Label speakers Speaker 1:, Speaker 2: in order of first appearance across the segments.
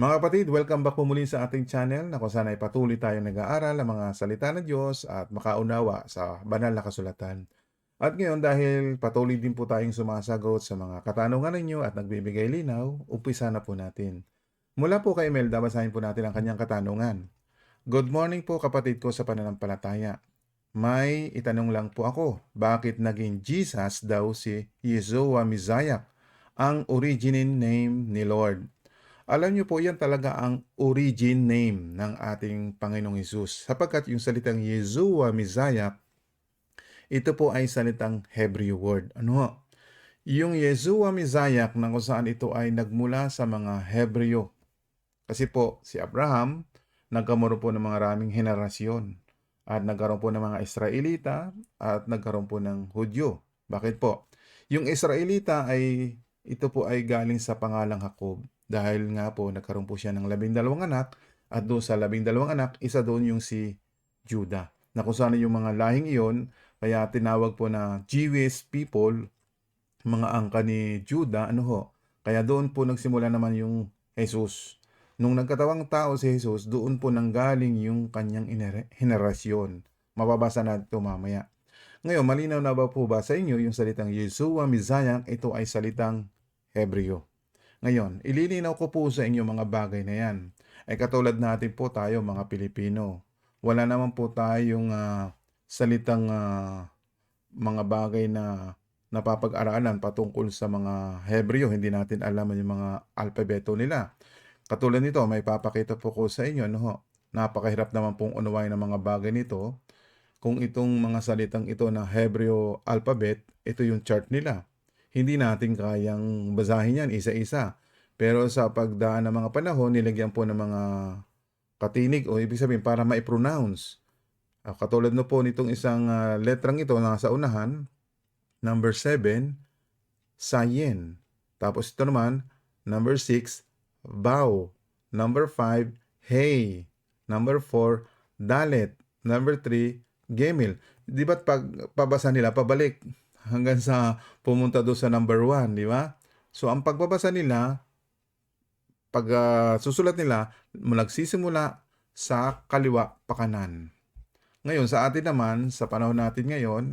Speaker 1: Mga kapatid, welcome back po muli sa ating channel na kung saan ay patuloy tayong nag-aaral ng mga salita ng Diyos at makaunawa sa banal na kasulatan. At ngayon dahil patuloy din po tayong sumasagot sa mga katanungan ninyo at nagbibigay linaw, umpisa na po natin. Mula po kay Melda, basahin po natin ang kanyang katanungan. Good morning po kapatid ko sa pananampalataya. May itanong lang po ako, bakit naging Jesus daw si Yeshua Messiah, ang origin name ni Lord? Alam niyo po yan talaga ang origin name ng ating Panginoong Hesus. Sapagkat yung salitang Yeshua Messiah, ito po ay salitang Hebrew word. Ano? Yung Yeshua Messiah na kung saan ito ay nagmula sa mga Hebreo. Kasi po, si Abraham, nagkaroon po ng mga raming henerasyon. At nagkaroon po ng mga Israelita at nagkaroon po ng Hudyo. Bakit po? Yung Israelita ay, ito po ay galing sa pangalang Jacob. Dahil nga po, nagkaroon po siya ng labing dalawang anak. At doon sa labing dalawang anak, isa doon yung si Judah. Na kung saan yung mga lahing iyon, kaya tinawag po na Jewish people, mga angka ni Judah, ano ho. Kaya doon po nagsimula naman yung Jesus. Nung nagkatawang tao si Jesus, doon po nanggaling yung kanyang henerasyon. Mababasa na ito mamaya. Ngayon, malinaw na ba po ba sa inyo yung salitang Yeshua Messiah, ito ay salitang Hebreo. Ngayon, ililinaw ko po sa inyo mga bagay na yan. Ay katulad natin po tayo mga Pilipino. Wala naman po tayong ah, salitang ah, mga bagay na napapag-aralan patungkol sa mga Hebreo. Hindi natin alam yung mga alpabeto nila. Katulad nito, may papakita po ko sa inyo. No? Napakahirap naman pong unawain ng mga bagay nito. Kung itong mga salitang ito na Hebreo alphabet, ito yung chart nila. Hindi natin kayang basahin yan isa-isa. Pero sa pagdaan ng mga panahon, nilagyan po ng mga katinig o ibig sabihin para ma-pronounce. Ah, katulad no po nitong isang ah, letrang ito na sa unahan, number 7, Sayen. Tapos ito naman, number 6, Bow. Number 5, Hey. Number 4, Dalet. Number 3, Gemil. Di ba't pag pabasa nila, pabalik hanggang sa pumunta doon sa number 1, di ba? So, ang pagbabasa nila, pag ah, susulat nila, nagsisimula sa kaliwa pakanan. Ngayon, sa atin naman, sa panahon natin ngayon,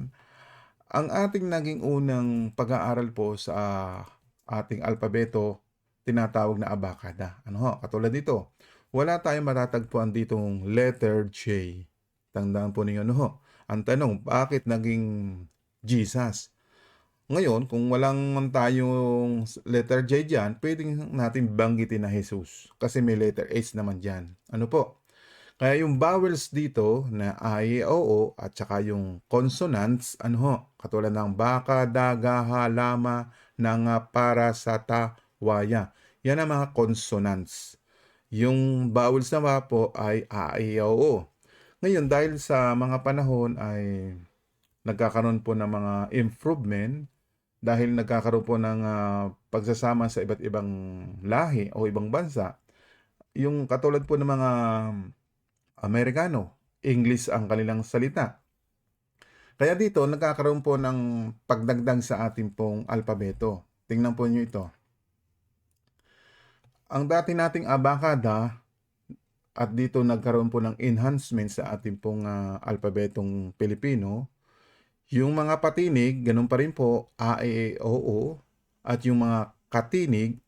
Speaker 1: ang ating naging unang pag-aaral po sa ating alpabeto, tinatawag na abakada. Ano ho? Katulad dito, wala tayong matatagpuan ditong letter J. Tandaan po ninyo, ano ho? Ang tanong, bakit naging Jesus? Ngayon, kung walang man tayong letter J dyan, pwedeng natin banggitin na Jesus. Kasi may letter H naman dyan. Ano po? Kaya yung vowels dito na I, O, O at saka yung consonants, ano ho? Katulad ng baka, daga, halama, nanga, para, sata, waya. Yan ang mga consonants. Yung vowels naman po ay A, I, O, O. Ngayon, dahil sa mga panahon ay nagkakaroon po ng mga improvement dahil nagkakaroon po ng ah, pagsasama sa iba't ibang lahi o ibang bansa, yung katulad po ng mga Amerikano, English ang kanilang salita. Kaya dito, nagkakaroon po ng pagdagdag sa ating pong alpabeto. Tingnan po nyo ito. Ang dati nating abakada, at dito nagkaroon po ng enhancement sa ating pong ah, alpabetong Pilipino, yung mga patinig, ganun pa rin po, A, E, E, O, O, at yung mga katinig,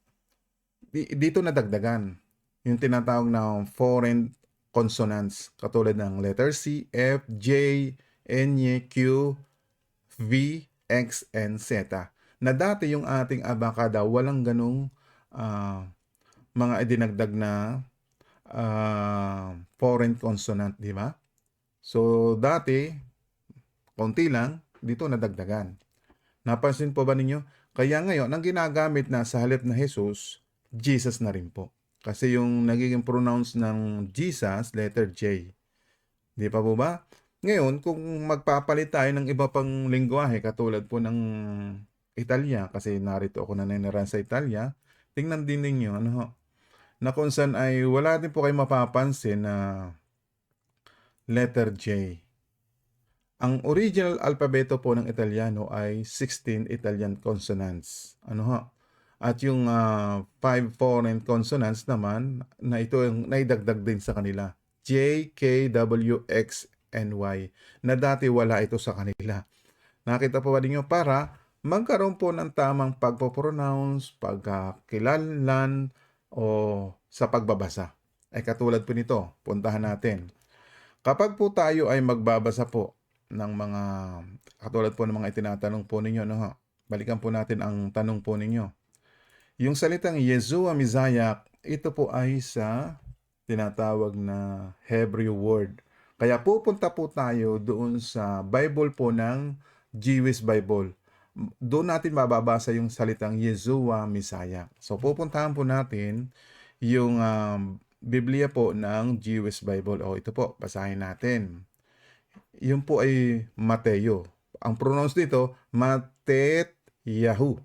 Speaker 1: di- dito nadagdagan. Yung tinatawag na foreign consonants, katulad ng letter C, F, J, N, Q, V, X, and Z. Na dati yung ating abakada, walang ganong ah, mga idinagdag na ah, foreign consonant, di ba? So, dati, konti lang, dito nadagdagan. Napansin po ba ninyo? Kaya ngayon, ang ginagamit na sa halip na Jesus, Jesus na rin po. Kasi yung nagiging pronounce ng Jesus, letter J. Di pa po ba? Ngayon, kung magpapalit tayo ng iba pang lingwahe, katulad po ng Italya, kasi narito ako naniniran sa Italya, tingnan din ninyo, ano ho, na kung saan ay wala din po kayo mapapansin na letter J. Ang original alpabeto po ng Italiano ay 16 Italian consonants. Ano ha? At yung ah, five foreign consonants naman na ito yung naidagdag din sa kanila. J, K, W, X, and Y na dati wala ito sa kanila. Nakita po ba ninyo? Para magkaroon po ng tamang pagpo-pronounce, pagkakilanlan, o sa pagbabasa. Ay katulad po nito, puntahan natin. Kapag po tayo ay magbabasa po ng mga, katulad po ng mga itinatanong po ninyo, no, ha? balikan po natin ang tanong po ninyo. Yung salitang Yeshua Mizayak, ito po ay sa tinatawag na Hebrew word. Kaya pupunta po tayo doon sa Bible po ng Jewish Bible. Doon natin mababasa yung salitang Yeshua Messiah. So pupuntahan po natin yung um, Biblia po ng Jewish Bible. O ito po, basahin natin. Yun po ay Mateo. Ang pronounce dito, Matet Yahu.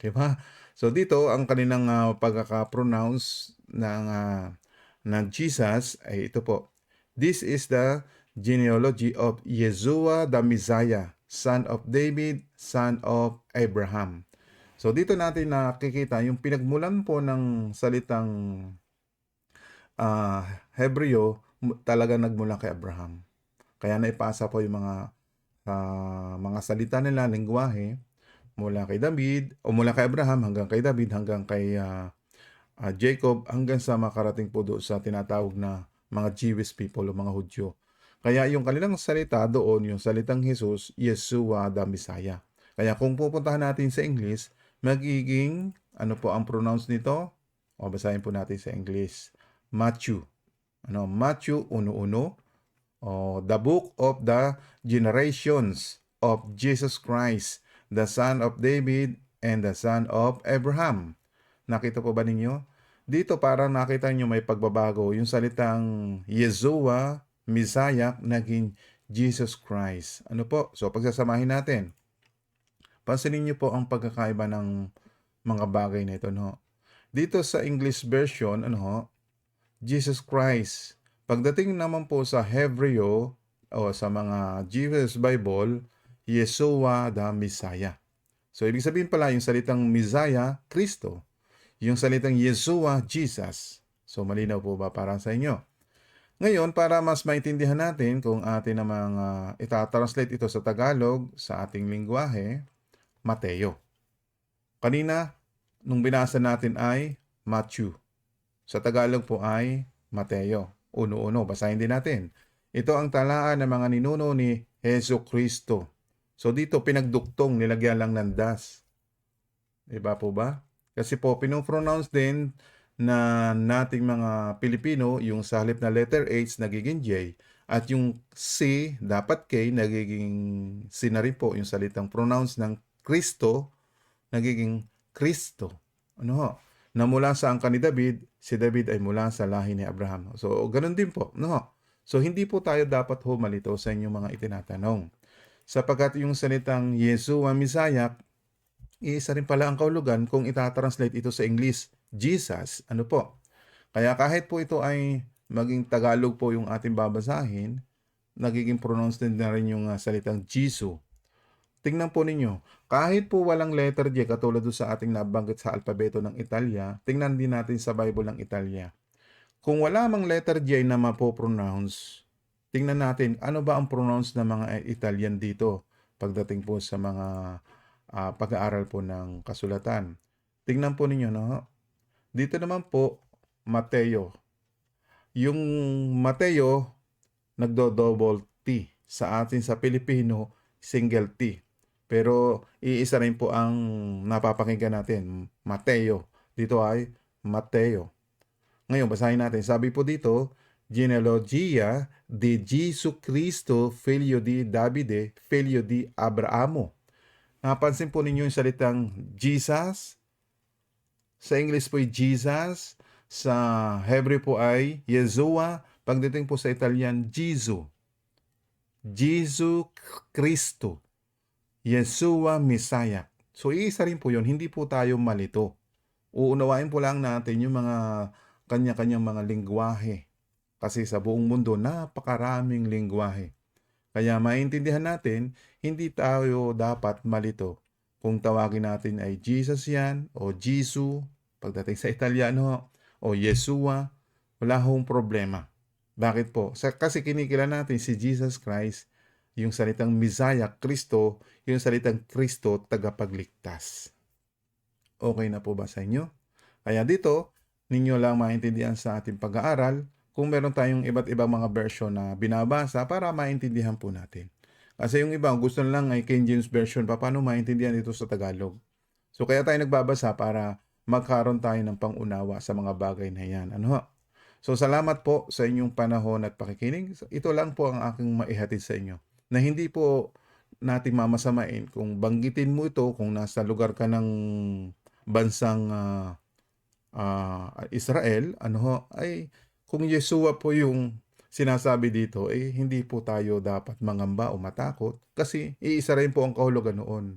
Speaker 1: Diba? So dito, ang kanilang uh, pagkaka-pronounce ng, uh, ng Jesus ay ito po. This is the genealogy of Yeshua the Messiah, son of David, son of Abraham. So dito natin nakikita yung pinagmulan po ng salitang uh, Hebreo talaga nagmula kay Abraham. Kaya naipasa po yung mga uh, mga salita nila, lingwahe, mula kay David o mula kay Abraham hanggang kay David hanggang kay uh, uh, Jacob hanggang sa makarating po doon sa tinatawag na mga Jewish people o mga Hudyo. Kaya yung kanilang salita doon, yung salitang Jesus, Yeshua the Messiah. Kaya kung pupuntahan natin sa English, magiging, ano po ang pronounce nito? O basahin po natin sa English. Matthew. Ano, Matthew 1.1. O, the book of the generations of Jesus Christ, the son of David and the son of Abraham. Nakita po ba ninyo? Dito parang nakita nyo may pagbabago. Yung salitang Yeshua, Messiah, naging Jesus Christ. Ano po? So pagsasamahin natin. Pansinin niyo po ang pagkakaiba ng mga bagay na ito. No? Dito sa English version, ano ho, Jesus Christ. Pagdating naman po sa Hebreo o sa mga Jesus Bible, Yeshua the Messiah. So, ibig sabihin pala yung salitang Messiah, Kristo. Yung salitang Yeshua, Jesus. So, malinaw po ba para sa inyo? Ngayon, para mas maintindihan natin kung atin namang uh, itatranslate ito sa Tagalog, sa ating lingwahe, Mateo. Kanina, nung binasa natin ay Matthew. Sa Tagalog po ay Mateo. Uno-uno, basahin din natin. Ito ang talaan ng mga ninuno ni Heso Kristo. So dito pinagduktong, nilagyan lang ng das. Diba po ba? Kasi po pinopronounce din na nating mga Pilipino, yung sa na letter H nagiging J at yung C dapat K nagiging C na rin po yung salitang pronounce ng Kristo nagiging Kristo. Ano ho? Na mula sa angka ni David, si David ay mula sa lahi ni Abraham. So, ganun din po. No? So, hindi po tayo dapat ho malito sa inyong mga itinatanong. Sapagkat yung salitang Yeshua Messiah, isa rin pala ang kaulugan kung itatranslate ito sa English, Jesus, ano po. Kaya kahit po ito ay maging Tagalog po yung ating babasahin, nagiging pronounce din na rin yung uh, salitang Jesus. Tingnan po ninyo, kahit po walang letter J katulad sa ating nabanggit sa alpabeto ng Italya, tingnan din natin sa Bible ng Italya. Kung wala mang letter J na mapopronounce, tingnan natin ano ba ang pronounce ng mga Italian dito pagdating po sa mga uh, pag-aaral po ng kasulatan. Tingnan po ninyo, no? Dito naman po, Mateo. Yung Mateo, nagdo-double T. Sa atin sa Pilipino, single T. Pero iisa rin po ang napapakinggan natin, Mateo. Dito ay Mateo. Ngayon, basahin natin. Sabi po dito, Genealogia de Jesu Cristo, Filio di Davide, Filio di Abramo. Napansin po ninyo yung salitang Jesus. Sa English po ay Jesus. Sa Hebrew po ay Yeshua. Pagdating po sa Italian, Jesus. Jesus Cristo. Yeshua Messiah. So, iisa rin po yun. Hindi po tayo malito. Uunawain po lang natin yung mga kanya-kanyang mga lingwahe. Kasi sa buong mundo, napakaraming lingwahe. Kaya maintindihan natin, hindi tayo dapat malito kung tawagin natin ay Jesus yan o Jisu pagdating sa Italiano o Yeshua, wala hong problema. Bakit po? Kasi kinikila natin si Jesus Christ, yung salitang Messiah, Kristo, yung salitang Kristo, tagapagligtas. Okay na po ba sa inyo? Kaya dito, ninyo lang maintindihan sa ating pag-aaral kung meron tayong iba't ibang mga version na binabasa para maintindihan po natin. Kasi yung iba, gusto lang ay King James Version pa, paano maintindihan ito sa Tagalog? So kaya tayo nagbabasa para magkaroon tayo ng pangunawa sa mga bagay na yan. Ano ho? So salamat po sa inyong panahon at pakikinig. Ito lang po ang aking maihatid sa inyo. Na hindi po natin mamasamain kung banggitin mo ito kung nasa lugar ka ng bansang ah, ah, Israel, ano ho, ay kung Yeshua po yung sinasabi dito, eh hindi po tayo dapat mangamba o matakot kasi iisa rin po ang kahulugan noon.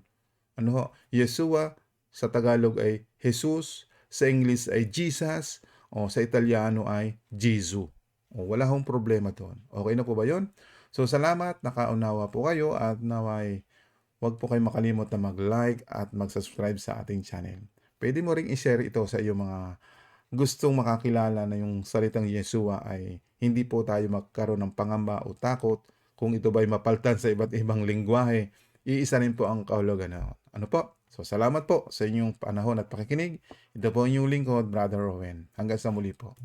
Speaker 1: Ano ho, Yeshua sa Tagalog ay Jesus, sa English ay Jesus, o sa Italiano ay Jesu. O, wala hong problema doon. Okay na po ba yon? So salamat, nakaunawa po kayo at naway huwag po kayo makalimot na mag-like at mag-subscribe sa ating channel. Pwede mo ring i-share ito sa iyong mga gustong makakilala na yung salitang Yeshua ay hindi po tayo magkaroon ng pangamba o takot kung ito ba'y mapaltan sa iba't ibang lingwahe. Iisa rin po ang kahulugan na ano po. So salamat po sa inyong panahon at pakikinig. Ito po inyong lingkod, Brother Owen. Hanggang sa muli po.